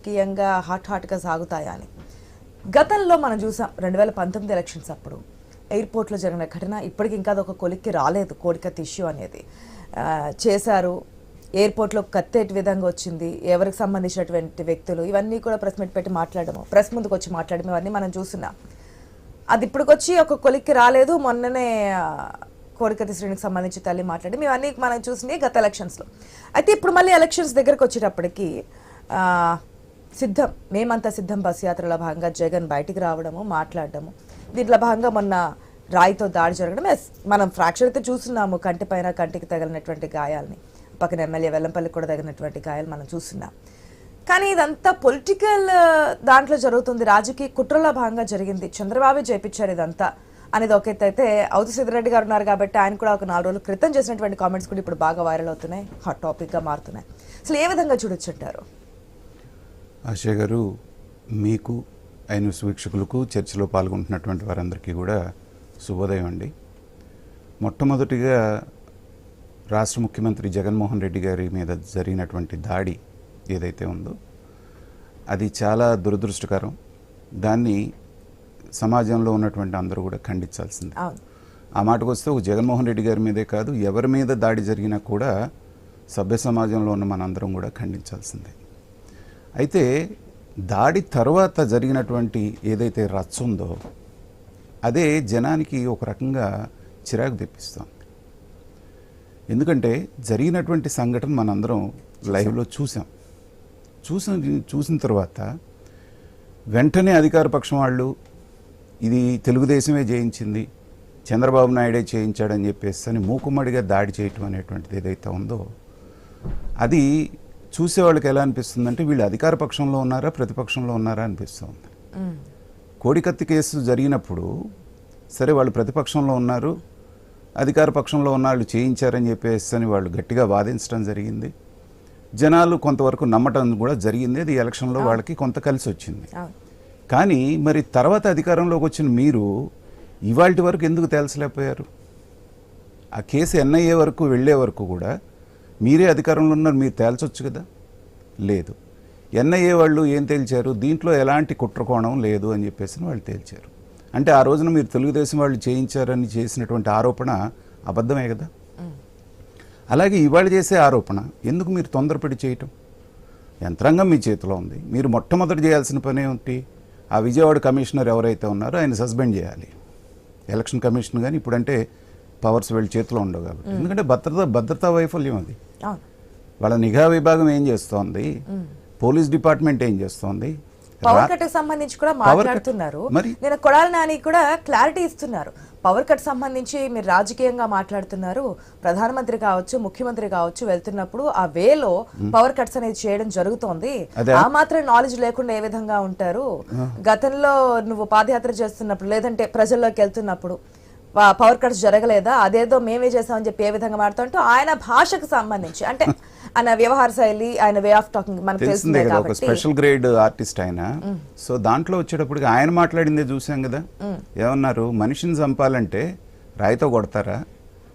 రాజకీయంగా హాట్ హాట్గా సాగుతాయా అని. గతంలో మనం చూసాం రెండు వేల పంతొమ్మిది ఎలక్షన్స్ అప్పుడు ఎయిర్పోర్ట్లో జరిగిన ఘటన ఇప్పటికి ఇంకా అదొక కొలిక్కి రాలేదు కోడికత్ ఇష్యూ అనేది. చేశారు ఎయిర్పోర్ట్లో కత్తేటి విధంగా వచ్చింది ఎవరికి సంబంధించినటువంటి వ్యక్తులు ఇవన్నీ కూడా ప్రెస్ మీట్ పెట్టి మాట్లాడము ప్రెస్ ముందుకు వచ్చి మాట్లాడము ఇవన్నీ మనం చూస్తున్నాం. అది ఇప్పటికొచ్చి ఒక కొలిక్కి రాలేదు మొన్ననే ఆ, కోడికత్తి శ్రేణికి సంబంధించి తల్లి మాట్లాడి ఇవన్నీ మనం చూసినాయి గత ఎలక్షన్స్లో అయితే ఇప్పుడు మళ్ళీ ఎలక్షన్స్ దగ్గరకు వచ్చేటప్పటికి సిద్ధం మేమంతా సిద్ధం బస్ యాత్రలో భాగంగా జగన్ బయటికి రావడము మాట్లాడడము. దీంట్లో భాగంగా మొన్న రాయితో దాడి జరగడం ఎస్, మనం ఫ్రాక్చర్ అయితే చూస్తున్నాము కంటి పైన కంటికి తగిలినటువంటి గాయాలని. పక్కన ఎమ్మెల్యే వెల్లంపల్లికి కూడా తగినటువంటి గాయాలు మనం చూస్తున్నాం. కానీ ఇదంతా పొలిటికల్ దాంట్లో జరుగుతుంది. రాజకీయ కుట్రలో భాగంగా జరిగింది. చంద్రబాబు చేపించారు ఇదంతా అనేది ఒక ఎత్తు అయితే అవుతు సిద్ధిరెడ్డి గారు ఉన్నారు కాబట్టి ఆయన కూడా ఒక నాలుగు రోజుల క్రితం చేసినటువంటి కామెంట్స్ కూడా ఇప్పుడు బాగా వైరల్ అవుతున్నాయి హాట్ టాపిక్గా మారుతున్నాయి. అసలు ఏ విధంగా చూడొచ్చుంటారు ఆశయ గారు మీకు అయిన వీక్షకులకు చర్చలో పాల్గొంటున్నటువంటి వారందరికీ కూడా శుభోదయం అండి. మొట్టమొదటిగా రాష్ట్ర ముఖ్యమంత్రి జగన్మోహన్ రెడ్డి గారి మీద జరిగినటువంటి దాడి ఏదైతే ఉందో అది చాలా దురదృష్టకరం. దాన్ని సమాజంలో ఉన్నటువంటి అందరూ కూడా ఖండించాల్సిందే. ఆ మాటకు వస్తే ఒక జగన్మోహన్ రెడ్డి గారి మీదే కాదు ఎవరి మీద దాడి జరిగినా కూడా సభ్య సమాజంలో ఉన్న మనందరం కూడా ఖండించాల్సిందే. అయితే దాడి తర్వాత జరిగినటువంటి ఏదైతే రచ్చ ఉందో అదే జనానికి ఒక రకంగా చిరాకు తెప్పిస్తుంది. ఎందుకంటే జరిగినటువంటి సంఘటన మనందరం లైవ్లో చూసాం. చూసిన చూసిన తర్వాత వెంటనే అధికార పక్షం వాళ్ళు ఇది తెలుగుదేశమే జయించింది చంద్రబాబు నాయుడే చేయించాడని చెప్పేసి అని మూకుమ్మడిగా దాడి చేయటం అనేటువంటిది ఏదైతే ఉందో అది చూసేవాళ్ళకి ఎలా అనిపిస్తుందంటే వీళ్ళు అధికార పక్షంలో ఉన్నారా ప్రతిపక్షంలో ఉన్నారా అనిపిస్తుంది. కోడికత్తి కేసు జరిగినప్పుడు సరే వాళ్ళు ప్రతిపక్షంలో ఉన్నారు అధికార పక్షంలో ఉన్న వాళ్ళు చేయించారని చెప్పేసి అని వాళ్ళు గట్టిగా వాదించడం జరిగింది. జనాలు కొంతవరకు నమ్మటం కూడా జరిగింది. అది ఎలక్షన్లో వాళ్ళకి కొంత కలిసి వచ్చింది. కానీ మరి తర్వాత అధికారంలోకి వచ్చిన మీరు ఇవాళ వరకు ఎందుకు తేల్చలేకపోయారు? ఆ కేసు ఎన్ఐఏ వరకు వెళ్ళే వరకు కూడా మీరే అధికారంలో ఉన్నారు మీరు తేల్చొచ్చు కదా? లేదు. ఎన్ఐఏ వాళ్ళు ఏం తేల్చారు? దీంట్లో ఎలాంటి కుట్రకోణం లేదు అని చెప్పేసి వాళ్ళు తేల్చారు. అంటే ఆ రోజున మీరు తెలుగుదేశం వాళ్ళు చేయించారని చేసినటువంటి ఆరోపణ అబద్ధమే కదా? అలాగే ఇవాళ చేసే ఆరోపణ ఎందుకు మీరు తొందరపడి చేయటం? యంత్రాంగం మీ చేతిలో ఉంది. మీరు మొట్టమొదటి చేయాల్సిన పని ఏమిటి? ఆ విజయవాడ కమిషనర్ ఎవరైతే ఉన్నారో ఆయన సస్పెండ్ చేయాలి. ఎలక్షన్ కమిషన్ కానీ ఇప్పుడంటే పవర్స్ వీళ్ళ చేతిలో ఉండవు కాబట్టి. ఎందుకంటే భద్రత భద్రతా వైఫల్యం అది. వాళ్ళ నిఘా విభాగం ఏం చేస్తోంది? పోలీస్ డిపార్ట్మెంట్ ఏం చేస్తోంది? పవర్ కట్ సంబంధించి కూడా మాట్లాడుతున్నారు? నేను కొడాల నాని కూడా క్లారిటీ ఇస్తున్నారు. పవర్ కట్ సంబంధించి మీరు రాజకీయంగా మాట్లాడుతున్నారు. ప్రధానమంత్రి కావచ్చు ముఖ్యమంత్రి కావచ్చు వెళ్తున్నప్పుడు ఆ వేలో పవర్ కట్స్ అనేది చేయడం జరుగుతోంది. ఆ మాత్రం నాలెడ్జ్ లేకుండా ఏ విధంగా ఉంటారు? గతంలో నువ్వు పాదయాత్ర చేస్తున్నప్పుడు లేదంటే ప్రజల్లోకి వెళ్తున్నప్పుడు పవర్ కట్స్ జరగలేదా? అదేదో మేమే చేసామని చెప్పి ఏ విధంగా మాట్లాడుతూ ఆయన భాషకు సంబంధించి. అంటే ఆయన వ్యవహార శైలి ఆయన వే ఆఫ్ టాకింగ్ మనకు తెలిసిందే కదా ఒక స్పెషల్ గ్రేడ్ ఆర్టిస్ట్ ఆయన. సో దాంట్లో వచ్చేటప్పటికి ఆయన మాట్లాడిందే చూసాం కదా. ఏమన్నారు? మనిషిని చంపాలంటే రాయితో కొడతారా?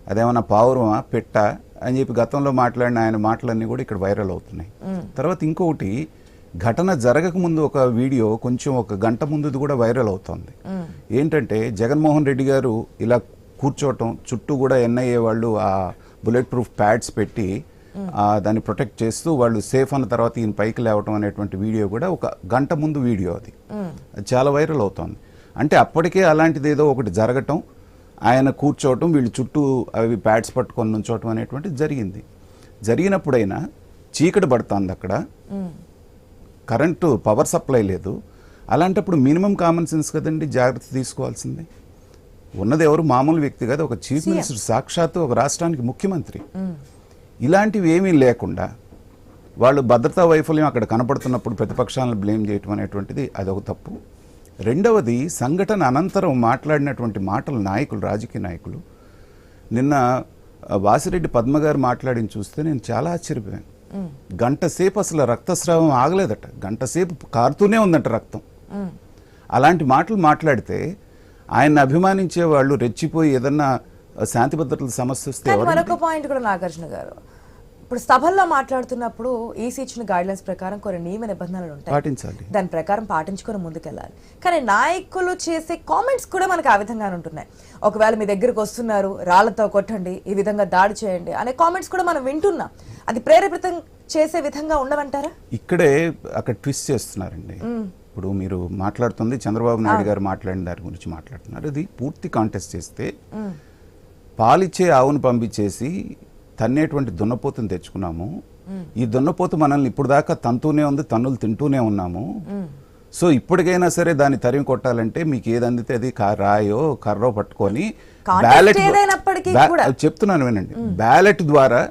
అదేమన్నా పావురమా? పెట్ట? అని చెప్పి గతంలో మాట్లాడిన ఆయన మాటలన్నీ కూడా ఇక్కడ వైరల్ అవుతున్నాయి. తర్వాత ఇంకొకటి ఘటన జరగక ముందు ఒక వీడియో కొంచెం ఒక గంట ముందుది కూడా వైరల్ అవుతోంది. ఏంటంటే జగన్మోహన్ రెడ్డి గారు ఇలా కూర్చోవటం చుట్టూ కూడా ఎన్ఐఏ వాళ్ళు ఆ బుల్లెట్ ప్రూఫ్ ప్యాడ్స్ పెట్టి దాన్ని ప్రొటెక్ట్ చేస్తూ వాళ్ళు సేఫ్ అన్న తర్వాత ఈయన పైకి లేవటం అనేటువంటి వీడియో కూడా ఒక గంట ముందు వీడియో అది. అది చాలా వైరల్ అవుతోంది. అంటే అప్పటికే అలాంటిది ఏదో ఒకటి జరగటం ఆయన కూర్చోవటం వీళ్ళు చుట్టూ అవి ప్యాడ్స్ పట్టుకొని నుంచోవటం అనేటువంటిది జరిగింది. జరిగినప్పుడైనా చీకటి పడుతుంది అక్కడ. కరెంటు పవర్ సప్లై లేదు. అలాంటప్పుడు మినిమం కామన్ సెన్స్ కదండి జాగ్రత్త తీసుకోవాల్సింది. ఉన్నది ఎవరు మామూలు వ్యక్తి కాదు ఒక చీఫ్ మినిస్టర్ సాక్షాత్తు ఒక రాష్ట్రానికి ముఖ్యమంత్రి. ఇలాంటివి ఏమీ లేకుండా వాళ్ళు భద్రతా వైఫల్యం అక్కడ కనపడుతున్నప్పుడు ప్రతిపక్షాలను బ్లేమ్ చేయటం అనేటువంటిది అదొక తప్పు. రెండవది సంఘటన అనంతరం మాట్లాడినటువంటి మాటలు నాయకులు రాజకీయ నాయకులు. నిన్న వాసిరెడ్డి పద్మ గారు మాట్లాడిన చూస్తే నేను చాలా ఆశ్చర్యపోయాను. గంట సేపు అసలు రక్తస్రావం ఆగలేదట. గంట సేపు కారుతూనే ఉందట రక్తం. అలాంటి మాటలు మాట్లాడితే ఆయన్ని అభిమానించే వాళ్ళు రెచ్చిపోయి ఏదన్నా శాంతి భద్రతల సమస్య వస్తే మరొక పాయింట్ కూడా నాగార్జున గారు. ఇప్పుడు సభల్లో మాట్లాడుతున్నప్పుడు ఈసీ ఇచ్చిన గైడ్లైన్స్ ప్రకారం కొన్ని నియమ నిబంధనలు ఉంటాయి. పాటించాలి. దాని ప్రకారం పాటించుకొని ముందుకెళ్ళాలి. కానీ నాయకులు చేసే కామెంట్స్ కూడా మనకు ఆ విధంగానే ఉంటున్నాయి. ఒకవేళ మీ దగ్గరకు వస్తున్నారు రాళ్ళతో కొట్టండి ఈ విధంగా దాడి చేయండి అనే కామెంట్స్ కూడా మనం వింటున్నాం. అది ప్రేరేపితం చేసే విధంగా ఉండమంటారా? ఇక్కడే అక్కడ ట్విస్ట్ చేస్తున్నారండి. ఇప్పుడు మీరు మాట్లాడుతుంది చంద్రబాబు నాయుడు గారు మాట్లాడిన దాని గురించి మాట్లాడుతున్నారు. అది పూర్తి కాంటెస్ట్ చేస్తే పాలిచ్చే ఆవును పంపించేసి తన్నేటువంటి దున్నపోతుని తెచ్చుకున్నాము. ఈ దున్నపోతు మనల్ని ఇప్పుడు దాకా తంతూనే ఉంది తన్నులు తింటూనే ఉన్నాము. సో ఇప్పటికైనా సరే దాన్ని తరిమి కొట్టాలంటే మీకు ఏది అందితే అది కా- రాయో కర్రో పట్టుకొని బ్యాలెట్. చెప్తున్నాను వినండి. బ్యాలెట్ ద్వారా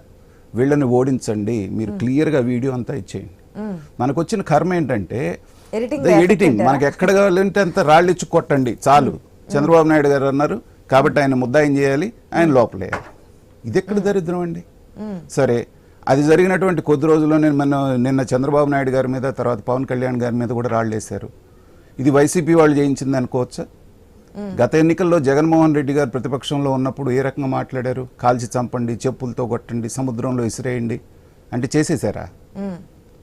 వీళ్ళని ఓడించండి. మీరు క్లియర్గా వీడియో అంతా ఇచ్చేయండి. మనకు వచ్చిన కర్మ ఏంటంటే ఎడిటింగ్ మనకి ఎక్కడ కావాలంటే అంత రాళ్ళు ఇచ్చి కొట్టండి. చాలు. చంద్రబాబు నాయుడు గారు అన్నారు కాబట్టి ఆయన ముద్దాయం చేయాలి ఆయన లోపలేయాలి. ఇది ఎక్కడ దరిద్రం అండి? సరే అది జరిగినటువంటి కొద్ది రోజుల్లో నేను మన నిన్న చంద్రబాబు నాయుడు గారి మీద తర్వాత పవన్ కళ్యాణ్ గారి మీద కూడా రాళ్ళు వేశారు ఇది వైసీపీ వాళ్ళు చేయించింది అనుకోవచ్చా? గత ఎన్నికల్లో జగన్మోహన్ రెడ్డి గారు ప్రతిపక్షంలో ఉన్నప్పుడు ఏ రకంగా మాట్లాడారు? కాల్చి చంపండి చెప్పులతో కొట్టండి సముద్రంలో విసిరేయండి అంటే చేసేసారా?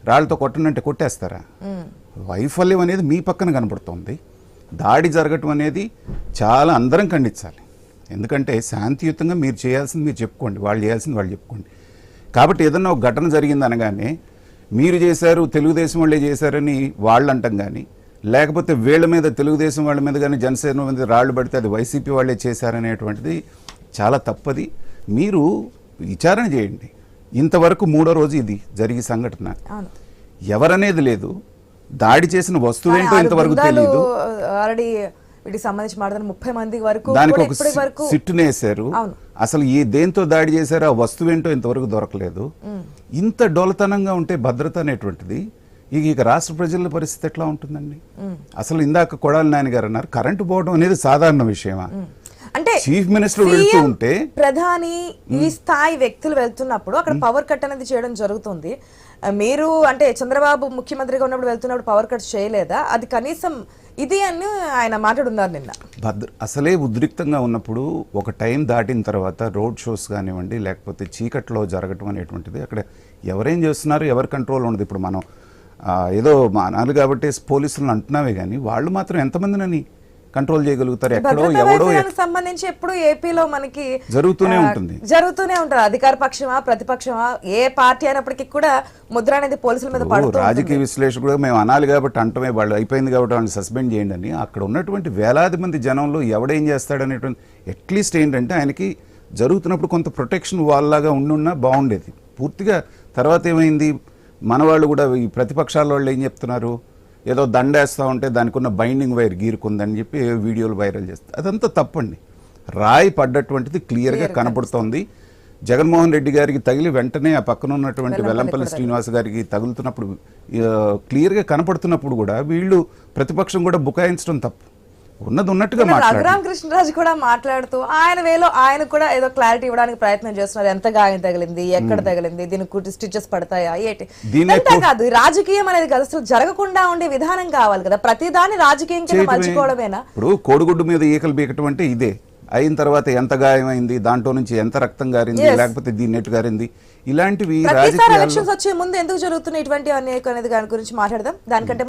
రాళ్ళతో కొట్టండి అంటే కొట్టేస్తారా? వైఫల్యం అనేది మీ పక్కన కనబడుతోంది. దాడి జరగటం అనేది చాలా అందరం ఖండించాలి. ఎందుకంటే శాంతియుతంగా మీరు చేయాల్సింది మీరు చెప్పుకోండి. వాళ్ళు చేయాల్సింది వాళ్ళు చెప్పుకోండి. కాబట్టి ఏదన్నా ఒక ఘటన జరిగింది అనగానే మీరు చేశారు తెలుగుదేశం వాళ్ళే చేశారని వాళ్ళు అంటాం కానీ లేకపోతే వీళ్ళ మీద తెలుగుదేశం వాళ్ళ మీద కానీ జనసేన మీద రాళ్ళు పడితే అది వైసీపీ వాళ్ళే చేశారనేటువంటిది చాలా తప్పది. మీరు విచారణ చేయండి. ఇంతవరకు మూడో రోజు ఇది జరిగే సంఘటన. ఎవరనేది లేదు. దాడి చేసిన వస్తువేంటో ఇంతవరకు తెలియదు ఆల్రెడీ వీటికి సంబంధించి మాట్లాడిన ముప్పై మంది వరకు దానికి ఒక ఇప్పటి వరకు సిట్టును వేశారు అవును. అసలు ఈ దేంతో దాడి చేశారో ఆ వస్తువేంటో ఇంతవరకు దొరకలేదు. ఇంత డోలతనంగా ఉంటే భద్రత అనేటువంటిది ఇక ఇక రాష్ట్ర ప్రజల పరిస్థితి ఎట్లా ఉంటుందండి? అసలు ఇందాక కొడాలి నాయన గారు అన్నారు కరెంటు పోవడం అనేది సాధారణ విషయమా? అంటే చీఫ్ మినిస్టర్ వెళ్తూ ఉంటే ప్రధాని ఈ స్థాయి వ్యక్తులు వెళ్తున్నప్పుడు అక్కడ పవర్ కట్ అనేది చేయడం జరుగుతుంది. మీరు అంటే చంద్రబాబు ముఖ్యమంత్రిగా ఉన్నప్పుడు వెళ్తున్నప్పుడు పవర్ కట్ చేయలేదా? అది కనీసం ఇది అని ఆయన మాట్లాడున్నారు నిన్న. భద్ర అసలే ఉద్రిక్తంగా ఉన్నప్పుడు ఒక టైం దాటిన తర్వాత రోడ్ షోస్ కానివ్వండి లేకపోతే చీకట్లో జరగటం అనేటువంటిది అక్కడ ఎవరేం చేస్తున్నారు ఎవరి కంట్రోల్ ఉండదు. ఇప్పుడు మనం ఏదో మానాలి కాబట్టి పోలీసులను అంటున్నావే కానీ వాళ్ళు మాత్రం ఎంతమందినని కంట్రోల్ చేయగలుగుతారు ఎక్కడో ఎవడో సంబంధించి ఎప్పుడు ఏపీలో మనకి జరుగుతూనే ఉంటుంది. జరుగుతూనే ఉంటుంది. అధికార పక్షమా ప్రతిపక్షమా ఏ పార్టీ అయినప్పటికీ కూడా ముద్ర అనేది పోలీసుల మీద రాజకీయ విశ్లేషకుడు మేము అనాలి కాబట్టి అంటమే వాళ్ళు అయిపోయింది కాబట్టి వాళ్ళని సస్పెండ్ చేయండి అని. అక్కడ ఉన్నటువంటి వేలాది మంది జనంలో ఎవడేం చేస్తాడనేటువంటి అట్లీస్ట్ ఏంటంటే ఆయనకి జరుగుతున్నప్పుడు కొంత ప్రొటెక్షన్ వాళ్ళలాగా ఉండున్నా బాగుండేది. పూర్తిగా తర్వాత ఏమైంది? మన వాళ్ళు కూడా ఈ ప్రతిపక్షాల వాళ్ళు ఏం చెప్తున్నారు? ఏదో దండేస్తా ఉంటే దానికి ఉన్న బైండింగ్ వైర్ గీరుకుందని చెప్పి వీడియోలు వైరల్ చేస్తారు అదంతా తప్పండి. రాయి పడ్డటువంటిది క్లియర్గా కనపడుతోంది. జగన్మోహన్ రెడ్డి గారికి తగిలి వెంటనే ఆ పక్కన ఉన్నటువంటి వెల్లంపల్లి శ్రీనివాస్ గారికి తగులుతున్నప్పుడు క్లియర్గా కనపడుతున్నప్పుడు కూడా వీళ్ళు ప్రతిపక్షం కూడా బుకాయించడం తప్పు. ఉన్నది ఉన్నట్టుగా రఘురామ కృష్ణరాజు కూడా మాట్లాడుతూ ఆయన వేలో ఆయన కూడా ఏదో క్లారిటీ ఇవ్వడానికి ప్రయత్నం చేస్తున్నారు. ఎంత గాయం తగిలింది ఎక్కడ తగిలింది దీనికి స్టిచెస్ పడతాయా ఏంటి? అంతా కాదు రాజకీయం అనేది కాదు అసలు జరగకుండా ఉండే విధానం కావాలి కదా. ప్రతి దాన్ని రాజకీయం కింద చేయటమే. మలుచుకోవడమేనా? ఇప్పుడు కోడిగుడ్డు మీద ఈకలు బీకటం అంటే ఇదే. అయిన తర్వాత ఎంత గాయమైంది దాంట్లో నుంచి ఎంత రక్తం గారింది. లేకపోతే దీన్ని ఎటు గారింది? ఇలాంటివి ఎలక్షన్స్ వచ్చే ముందు ఎందుకు జరుగుతున్నాయి ఇటువంటి అనేక అనేది దాని గురించి మాట్లాడదాం. దానికంటే